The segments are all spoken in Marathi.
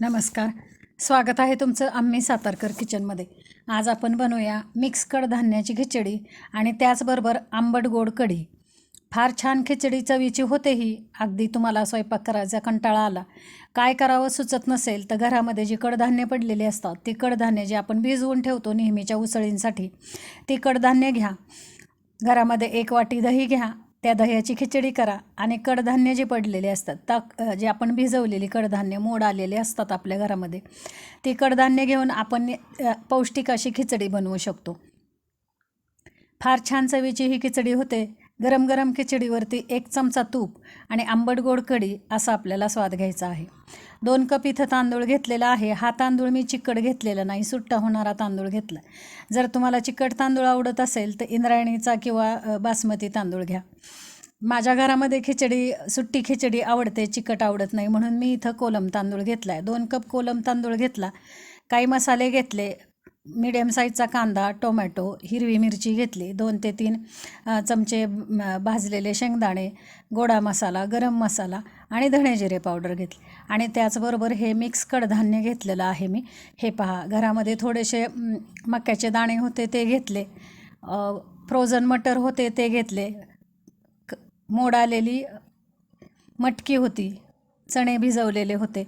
नमस्कार. स्वागत आहे तुमचं आम्ही सातारकर किचनमध्ये. आज आपण बनवूया मिक्स कडधान्याची खिचडी आणि त्याचबरोबर आंबट गोड कढी. फार छान खिचडी चवीची होतेही अगदी तुम्हाला स्वयंपाक करायचा कंटाळा आला. काय करावं सुचत नसेल तर घरामध्ये जी कडधान्य पडलेली असतात ती कडधान्य जे आपण भिजवून ठेवतो नेहमीच्या उसळींसाठी ती कडधान्य घ्या. घरामध्ये एक वाटी दही घ्या त्या दह्याची खिचडी करा आणि कडधान्य जे पडलेले असतात ताक जे आपण भिजवलेली कडधान्य मोड आलेले असतात आपल्या घरामध्ये ती कडधान्य घेऊन आपण पौष्टिक अशी खिचडी बनवू शकतो. फार छान चवीची ही खिचडी होते. गरम गरम खिचडीवरती एक चमचा तूप आणि आंबट गोड कढी असा आपल्याला स्वाद घ्यायचा आहे. दोन कप इथं तांदूळ घेतलेला आहे. हा तांदूळ मी चिकट घेतलेला नाही सुट्टा होणारा तांदूळ घेतला. जर तुम्हाला चिकट तांदूळ आवडत असेल तर इंद्रायणीचा किंवा बासमती तांदूळ घ्या. माझ्या घरामध्ये खिचडी सुट्टी खिचडी आवडते चिकट आवडत नाही म्हणून मी इथं कोलम तांदूळ घेतला आहे दोन कप कोलम तांदूळ घेतला. काही मसाले घेतले मीडियम साईजचा कांदा टोमॅटो हिरवी मिरची घेतली. दोन ते तीन चमचे भाजलेले शेंगदाणे गोडा मसाला गरम मसाला आणि धणे जिरे पावडर घेतली. आणि त्याचबरोबर हे मिक्स कडधान्य घेतलेलं आहे मी. हे पहा घरामध्ये थोडेसे मक्याचे दाणे होते ते घेतले. फ्रोझन मटर होते ते घेतले. क मोड आलेली मटकी होती. चणे भिजवलेले होते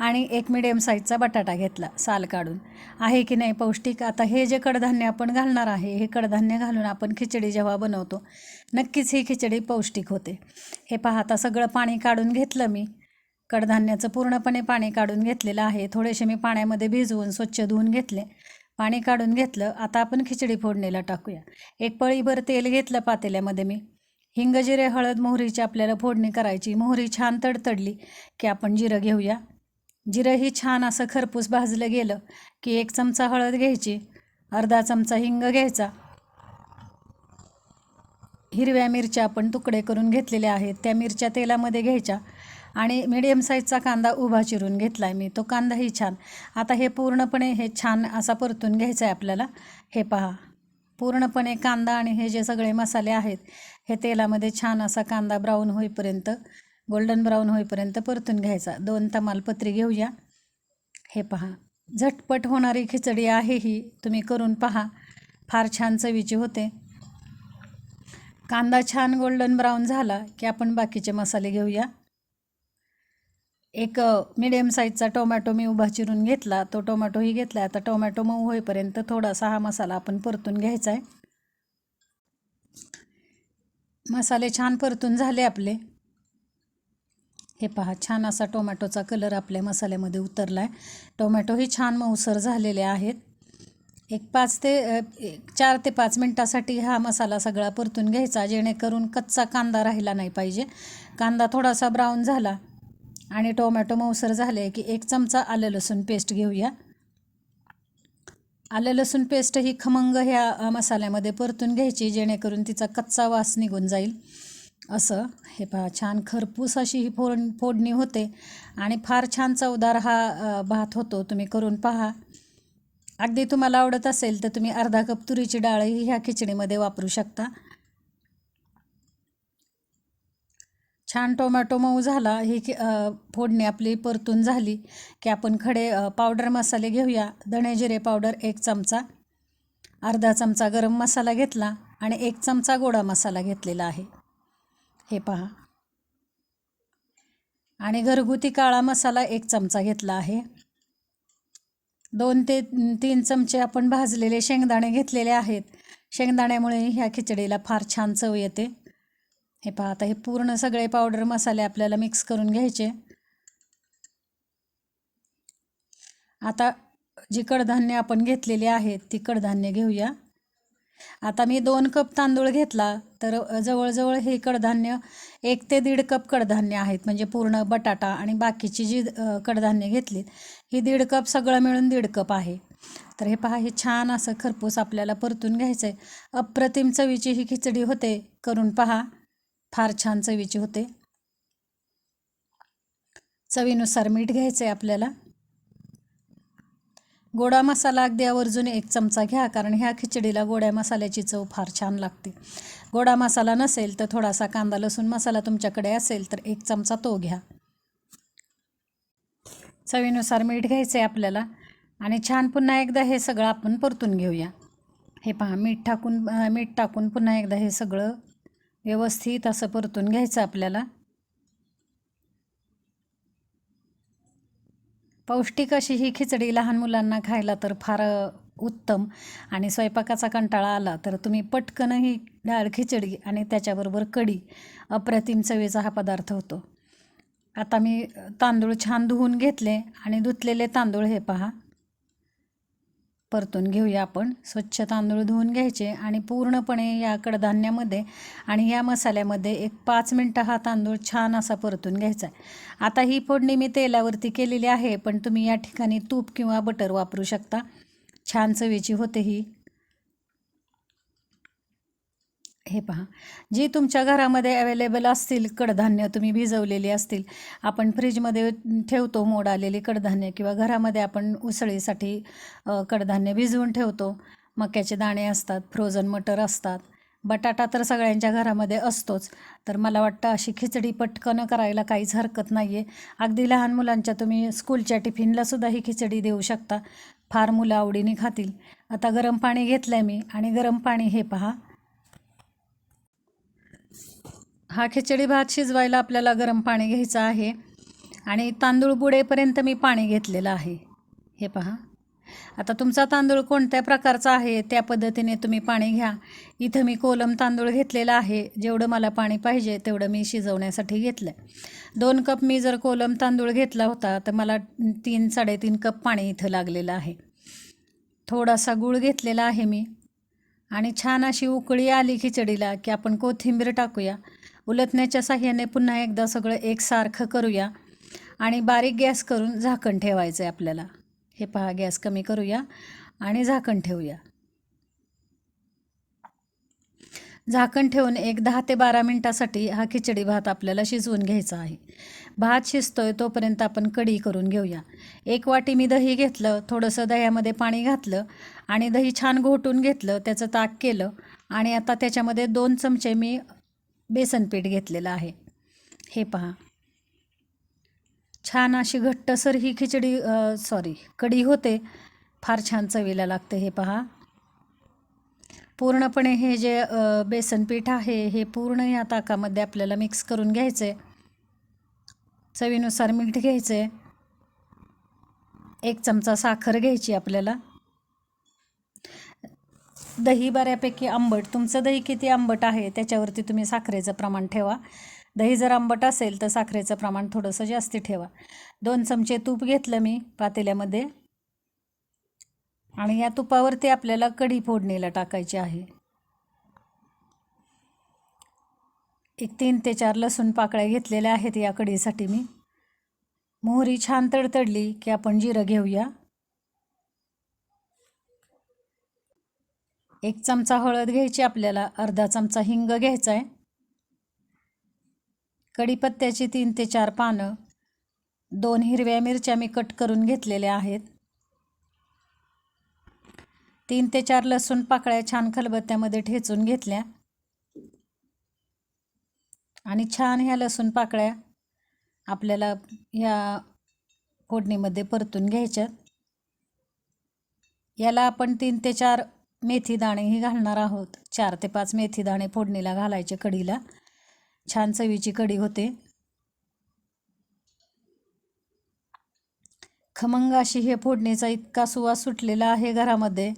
आणि एक मिडियम साईजचा बटाटा घेतला साल काढून. आहे की नाही पौष्टिक? आता हे जे कडधान्य आपण घालणार आहे हे कडधान्य घालून आपण खिचडी जेव्हा बनवतो नक्कीच ही खिचडी पौष्टिक होते. हे पहा आता सगळं पाणी काढून घेतलं मी. कडधान्याचं पूर्णपणे पाणी काढून घेतलेलं आहे. थोडेसे मी पाण्यामध्ये भिजवून स्वच्छ धुवून घेतले. पाणी काढून घेतलं. आता आपण खिचडी फोडणीला टाकूया. एक पळीभर तेल घेतलं पातेल्यामध्ये मी. हिंग जिरे हळद मोहरीची आपल्याला फोडणी करायची. मोहरी छान तडतडली की आपण जिरं घेऊया. जिरं ही छान असं खरपूस भाजलं गेलं की एक चमचा हळद घ्यायची अर्धा चमचा हिंग घ्यायचा. हिरव्या मिरच्या आपण तुकडे करून घेतलेल्या आहेत. त्या मिरच्या तेलामध्ये घ्यायच्या आणि मिडियम साईजचा कांदा उभा चिरून घेतला आहे मी. तो कांदाही छान. आता हे पूर्णपणे हे छान असा परतून घ्यायचा आहे आपल्याला. हे पहा. पूर्णपणे कांदा आणि हे जे सगळे मसाले आहेत हे तेलामध्ये छान असा कांदा ब्राऊन होईपर्यंत गोल्डन ब्राऊन होईपर्यंत परतून घ्यायचा. दोन तमालपत्री घेऊया. हे पहा. झटपट होणारी खिचडी आहे ही. तुम्ही करून पहा. फार छान चवीची होते. कांदा छान गोल्डन ब्राऊन झाला की आपण बाकीचे मसाले घेऊया. एक मिडियम साईजचा टोमॅटो मी उभा चिरून घेतला. तो टोमॅटोही घेतला आता टोमॅटो मऊ होईपर्यंत थोडासा हा मसाला आपण परतून घ्यायचा आहे. मसाले छान परतून झाले आपले. हे पहा छान असा टोमॅटोचा कलर आपल्या मसाल्यामध्ये उतरला आहे टोमॅटोही छान मऊसर झालेले आहेत. एक पाच ते एक चार ते पाच मिनटासाठी हा मसाला सगळा परतून घ्यायचा जेणेकरून कच्चा कांदा राहिला नाही पाहिजे. कांदा थोडासा ब्राऊन झाला. आणि टोमॅटो मऊसर झाले की एक चमचा आलं लसूण पेस्ट घेऊया. आलं लसूण पेस्ट ही खमंग ह्या मसाल्यामध्ये परतून घ्यायची जेणेकरून तिचा कच्चा वास निघून जाईल. असं हे पहा छान खरपूस अशी ही फोड फोडणी होते. आणि फार छान चवदार हा भात होतो तुम्ही करून पहा. अगदी तुम्हाला आवडत असेल तर तुम्ही अर्धा कप तुरीची डाळही ह्या खिचडीमध्ये वापरू शकता. छान टोमॅटो मऊ झाला. ही की फोडणी आपली परतून झाली की आपण खडे पावडर मसाले घेऊया. धणे जिरे पावडर एक चमचा. अर्धा चमचा गरम मसाला घेतला आणि एक चमचा गोडा मसाला घेतलेला आहे. हे पहा. आणि घरगुती काळा मसाला एक चमचा घेतला आहे. दोन ते तीन चमचे आपण भाजलेले शेंगदाणे घेतलेले आहेत. शेंगदाण्यामुळे ह्या खिचडीला फार छान चव येते. हे पहा आता हे पूर्ण सगळे पावडर मसाले आपल्याला मिक्स करून घ्यायचे. आता जी कडधान्य आपण घेतलेली आहेत ती कडधान्य घेऊया. आता मी दोन कप तांदूळ घेतला तर जवळजवळ हे कडधान्य एक ते दीड कप कडधान्य आहेत म्हणजे पूर्ण बटाटा आणि बाकीची जी कडधान्य घेतलीत ही दीड कप सगळं मिळून दीड कप आहे. तर हे पहा हे छान असं खरपूस आपल्याला परतून घ्यायचं आहे अप्रतिम चवीची ही खिचडी होते करून पहा. फार छान चवीची होते. चवीनुसार मीठ घ्यायचं आहे आपल्याला. गोडा मसाला अगदी आवर्जून एक चमचा घ्या कारण ह्या खिचडीला गोड्या मसाल्याची चव फार छान लागते. गोडा मसाला नसेल तर थोडासा कांदा लसूण मसाला तुमच्याकडे असेल तर एक चमचा तो घ्या. चवीनुसार मीठ घ्यायचं आहे आपल्याला. आणि छान पुन्हा एकदा हे सगळं आपण परतून घेऊया. हे पहा मीठ टाकून मीठ टाकून पुन्हा एकदा हे सगळं व्यवस्थित असं परतून घ्यायचं आपल्याला. पौष्टिक अशी ही खिचडी लहान मुलांना खायला तर फार उत्तम आणि स्वयंपाकाचा कंटाळा आला तर तुम्ही पटकन ही डाळ खिचडी आणि त्याच्याबरोबर कढी अप्रतिम चवीचा हा पदार्थ होतो. आता मी तांदूळ छान धुवून घेतले आणि धुतलेले तांदूळ हे पहा. परतून घेऊया आपण. स्वच्छ तांदूळ धुवून घ्यायचे आणि पूर्णपणे या कडधान्यामध्ये आणि या मसाल्यामध्ये एक पाच मिनटं हा तांदूळ छान असा परतून घ्यायचा आहे. आता ही फोडणी मी तेलावरती केलेली आहे पण तुम्ही या ठिकाणी तूप किंवा बटर वापरू शकता. छान चवीची होते ही. हे पहा. जी तुमच्या घरामध्ये अवेलेबल असतील कडधान्य तुम्ही भिजवलेली असतील आपण फ्रीजमध्ये ठेवतो मोड आलेली कडधान्य किंवा घरामध्ये आपण उसळीसाठी कडधान्य भिजवून ठेवतो. मक्याचे दाणे असतात फ्रोझन मटर असतात. बटाटा तर सगळ्यांच्या घरामध्ये असतोच. तर मला वाटतं अशी खिचडी पटकन करायला काहीच हरकत नाही आहे अगदी लहान मुलांच्या तुम्ही स्कूलच्या टिफिनलासुद्धा ही खिचडी देऊ शकता. फार मुलं आवडीने खातील. आता गरम पाणी घेतलं आहे मी आणि गरम पाणी हे पहा. हा खिचडी भात शिजवायला आपल्याला गरम पाणी घ्यायचं आहे. आणि तांदूळ बुडेपर्यंत मी पाणी घेतलेलं आहे. हे पहा. आता तुमचा तांदूळ कोणत्या प्रकारचा आहे? त्या पद्धतीने तुम्ही पाणी घ्या. इथं मी कोलम तांदूळ घेतलेला आहे. जेवढं मला पाणी पाहिजे तेवढं मी शिजवण्यासाठी घेतलं आहे दोन कप मी जर कोलम तांदूळ घेतला होता तर मला तीन साडेतीन कप पाणी इथं लागलेलं आहे. थोडासा गूळ घेतलेला आहे मी. आणि छान अशी उकळी आली खिचडीला की आपण कोथिंबीर टाकूया. उलटण्याच्या साह्याने पुन्हा एकदा सगळं एकसारखं करूया आणि बारीक गॅस करून झाकण ठेवायचं आहे आपल्याला. हे पहा गॅस कमी करूया आणि झाकण ठेवूया. झाकण ठेवून एक दहा ते बारा मिनटासाठी हा खिचडी भात आपल्याला शिजवून घ्यायचा आहे. भात शिजतोय तोपर्यंत आपण कढी करून घेऊया. एक वाटी मी दही घेतलं थोडंसं दह्यामध्ये पाणी घातलं आणि दही छान घोटून घेतलं त्याचं ताक केलं आणि आता त्याच्यामध्ये दोन चमचे मी बेसन पीठ घेतलेलं आहे. हे पहा. छान अशी घट्टसर ही खिचडी सॉरी कढी होते. फार छान चवीला लागते हे पहा. पूर्णपणे हे जे बेसन पीठ आहे हे पूर्ण या ताकामध्ये आपल्याला मिक्स करून घ्यायचं. आहे चवीनुसार मीठ घ्यायचं. आहे एक चमचा साखर घ्यायची आपल्याला. दही बऱ्यापैकी आंबट तुमचं दही किती आंबट आहे त्याच्यावरती तुम्ही साखरेचं प्रमाण ठेवा. दही जर आंबट असेल तर साखरेचं प्रमाण थोडंसं जास्ती ठेवा. दोन चमचे तूप घेतलं मी पातेल्यामध्ये. आणि या तुपावरती आपल्याला कढी फोडणीला टाकायची आहे. एक तीन ते चार लसूण पाकळ्या घेतलेल्या आहेत या कढीसाठी मी. मोहरी छान तडतडली की आपण जिरं घेऊया. एक चमचा हळद घ्यायची आपल्याला अर्धा चमचा हिंग घ्यायचा आहे कढीपत्त्याची तीन ते चार पानं दोन हिरव्या मिरच्या मी कट करून घेतलेल्या आहेत. तीन ते चार लसूण पाकळ्या छान खलबत्त्यामध्ये ठेचून घेतल्या. आणि छान ह्या लसूण पाकळ्या आपल्याला ह्या फोडणीमध्ये परतून घ्यायच्यात. याला आपण तीन ते चार मेथी दाणेही घालणार आहोत. चार ते पाच मेथी दाणे फोडणीला घालायचे कढीला. छान चवीची कढी होते. खमंग अशी हे फोडणीचा इतका सुवास सुटलेला आहे घरामध्ये.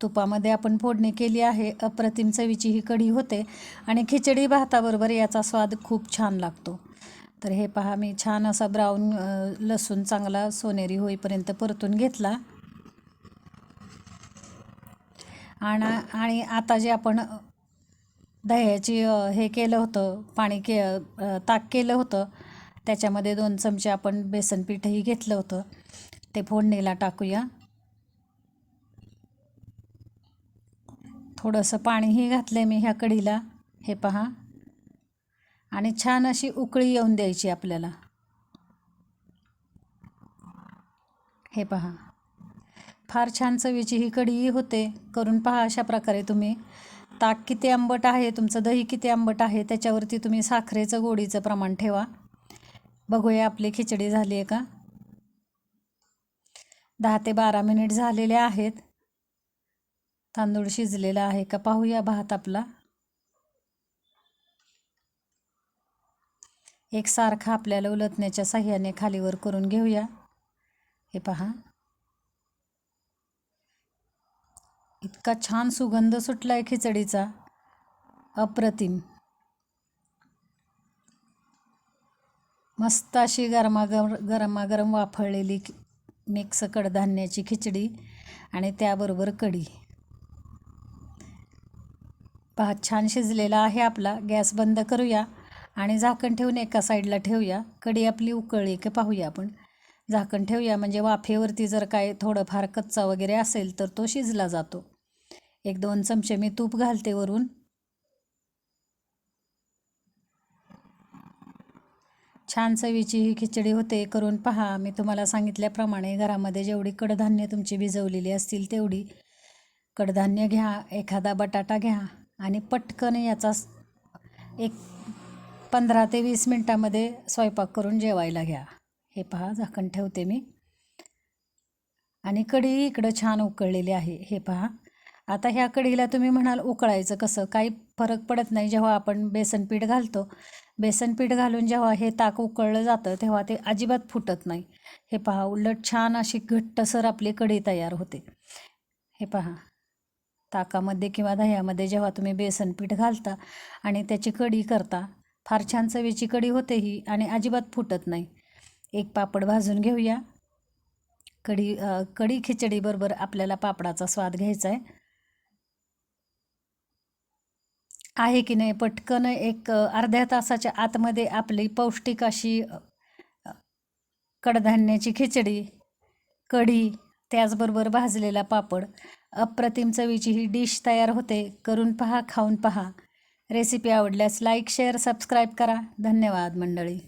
तुपामध्ये आपण फोडणी केली आहे. अप्रतिम चवीची ही कढी होते आणि खिचडी भाताबरोबर याचा स्वाद खूप छान लागतो. तर हे पहा मी छान असा ब्राऊन लसूण चांगला सोनेरी होईपर्यंत परतून घेतला. आणि आणि आता जे आपण दह्याची हे केलं होतं पाणी के ताक केलं होतं त्याच्यामध्ये दोन चमचे आपण बेसन पीठही घेतलं होतं. ते फोडणीला टाकूया. थोडंसं पाणीही घातलं आहे मी ह्या कढीला हे पहा. आणि छान अशी उकळी येऊन द्यायची आपल्याला. हे पहा. फार छान चवीची ही कढीही होते. करून पहा अशा प्रकारे तुम्ही. ताक किती आंबट आहे तुमचं दही किती आंबट आहे त्याच्यावरती तुम्ही साखरेचं गोडीचं प्रमाण ठेवा. बघूया आपली खिचडी झाली आहे का? दहा ते बारा मिनिट झालेले आहेत. तांदूळ शिजलेला आहे का? पाहूया भात आपला. एकसारखा आपल्याला उलटण्याच्या साह्याने खालीवर करून घेऊया. हे पहा. इतका छान सुगंध सुटलाय खिचडीचा. अप्रतिम. मस्त अशी गरमागर गरमागरम वाफळलेली मिक्स कडधान्याची खिचडी आणि त्याबरोबर कढी. भात छान शिजलेला आहे आपला. गॅस बंद करूया आणि झाकण ठेवून एका साईडला ठेवूया. कढी आपली उकळली की पाहूया आपण. झाकण ठेवूया म्हणजे वाफेवरती जर काय थोडंफार कच्चा वगैरे असेल तर तो शिजला जातो. एक दोन चमचे मी तूप घालते वरून. छान चवीची ही खिचडी होते करून पहा. मी तुम्हाला सांगितल्याप्रमाणे घरामध्ये जेवढी कडधान्य तुमची भिजवलेली असतील तेवढी कडधान्य घ्या एखादा बटाटा घ्या आणि पटकन याचा एक पंधरा ते वीस मिनटामध्ये स्वयंपाक करून जेवायला घ्या. हे पहा झाकण ठेवते मी. आणि कढी इकडं छान उकळलेली आहे. हे पहा. आता ह्या कढीला तुम्ही म्हणाल उकळायचं कसं? काही फरक पडत नाही जेव्हा आपण बेसन पीठ घालतो. बेसन पीठ घालून जेव्हा हे ताक उकळलं जातं तेव्हा ते अजिबात फुटत नाही. हे पहा उलट छान अशी घट्टसर आपली कढी तयार होते. हे पहा ताकामध्ये किंवा दह्यामध्ये जेव्हा तुम्ही बेसन पीठ घालता आणि त्याची कढी करता फार छान चवीची कढी होते ही आणि अजिबात फुटत नाही. एक पापड भाजून घेऊया. कढी कढी खिचडीबरोबर आपल्याला पापडाचा स्वाद घ्यायचा आहे आहे की नाही? पटकन एक अर्ध्या तासाच्या आतमध्ये आपली पौष्टिक अशी कडधान्याची खिचडी कढी त्याचबरोबर भाजलेला पापड अप्रतिम चवीची ही डिश तयार होते. करून पहा खाऊन पहा. रेसिपी आवडल्यास लाईक शेअर सबस्क्राईब करा. धन्यवाद मंडळी.